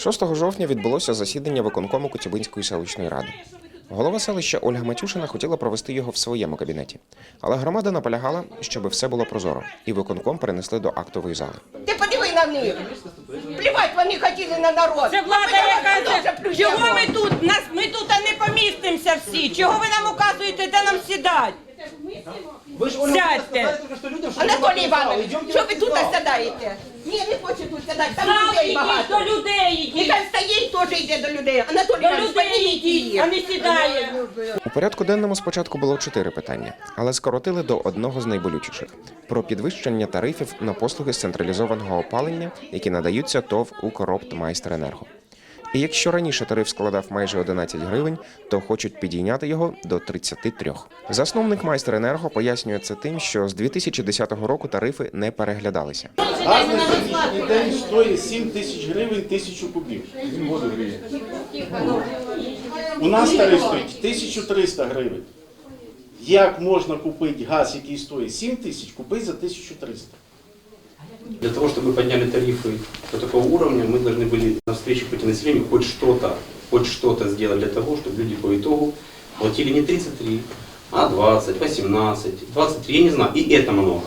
6 жовтня відбулося засідання виконкому Коцюбинської селищної ради. Голова селища Ольга Матюшина хотіла провести його в своєму кабінеті, але громада наполягала, щоб все було прозоро, і виконком перенесли до актової зали. Ти подиви на них. Плівать вони хотіли на народ. Це влада, яка. Чого ми тут? Нас ми тут не помістимося всі. Чого ви нам указуєте, де нам сідати? Же Ольга Сядьте. Анатолій. Іванович, що ви тут сідаєте? Ні, не хочу тут сідати, там людей багато. до людей йдіть. Нехай стоїть, до людей. Анатолій До Іванович, людей йдіть, її. а не сідає. У порядку денному спочатку було чотири питання, але скоротили до одного з найболючіших про підвищення тарифів на послуги з централізованого опалення, які надаються ТОВ «Укроптмайстеренерго». І якщо раніше тариф складав майже 11 гривень, то хочуть підійняти його до 33. Засновник майстеренерго пояснює це тим, що з 2010 року тарифи не переглядалися. Газ на сьогоднішній день стоїть 7 тисяч гривень тисячу кубів. Він воду гріє. У нас тариф стоїть 1300 гривень. Як можна купити газ, який стоїть 7 тисяч, купити за 1300? Для того, чтобы подняли тарифы до такого уровня, мы должны были на встречу пойти населению хоть что-то, хоть что-то сделать для того, чтобы люди по итогу платили не 33, а 20, 18, 23, я не знаю, и это много.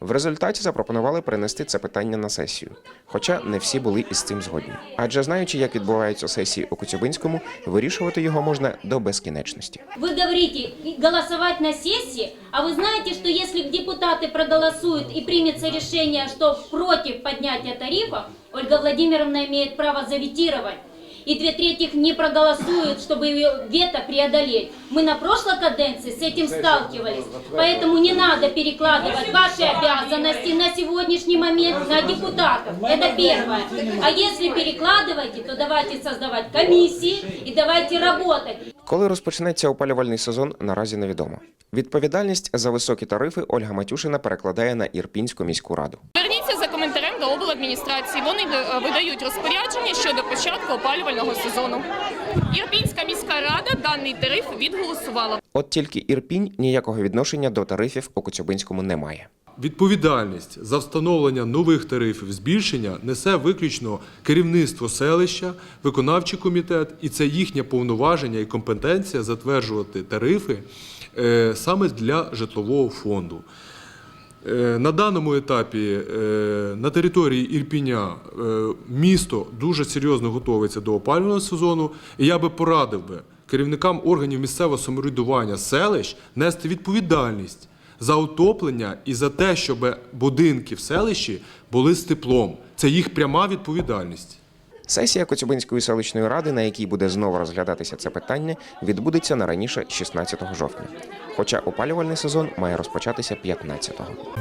В результаті запропонували перенести це питання на сесію. Хоча не всі були із цим згодні. Адже знаючи, як відбуваються сесії у Коцюбинському, вирішувати його можна до безкінечності. Вы говорите и голосовать на сессии, а вы знаете, что если депутаты проголосуют и примется решение, что против поднятия тарифов, Ольга Владимировна имеет право заветировать, и две трети не проголосуют, чтобы ее вето преодолеть. Мы на прошлой каденции с этим сталкивались, поэтому не надо перекладывать ваши обязанности на сегодняшний момент на депутатов. Это первое. А если перекладываете, то давайте создавать комиссии и давайте работать. Коли розпочнеться опалювальний сезон, наразі невідомо. Відповідальність за високі тарифи Ольга Матюшина перекладає на Ірпінську міську раду. За обладміністрації. Вони е, видають розпорядження щодо початку опалювального сезону. Ірпінська міська рада даний тариф відголосувала. От тільки Ірпінь ніякого відношення до тарифів у Коцюбинському не має. Відповідальність за встановлення нових тарифів збільшення несе виключно керівництво селища, виконавчий комітет, і це їхнє повноваження і компетенція затверджувати тарифи е, саме для житлового фонду. Е, На даному етапі е, на території Ірпіня е, місто дуже серйозно готується до опалювального сезону, і я би порадив би керівникам органів місцевого самоврядування селищ нести відповідальність за утоплення і за те, щоб будинки в селищі були з теплом. Це їх пряма відповідальність. Сесія Коцюбинської селищної ради, на якій буде знову розглядатися це питання, відбудеться на раніше 16 жовтня. Хоча опалювальний сезон має розпочатися 15-го.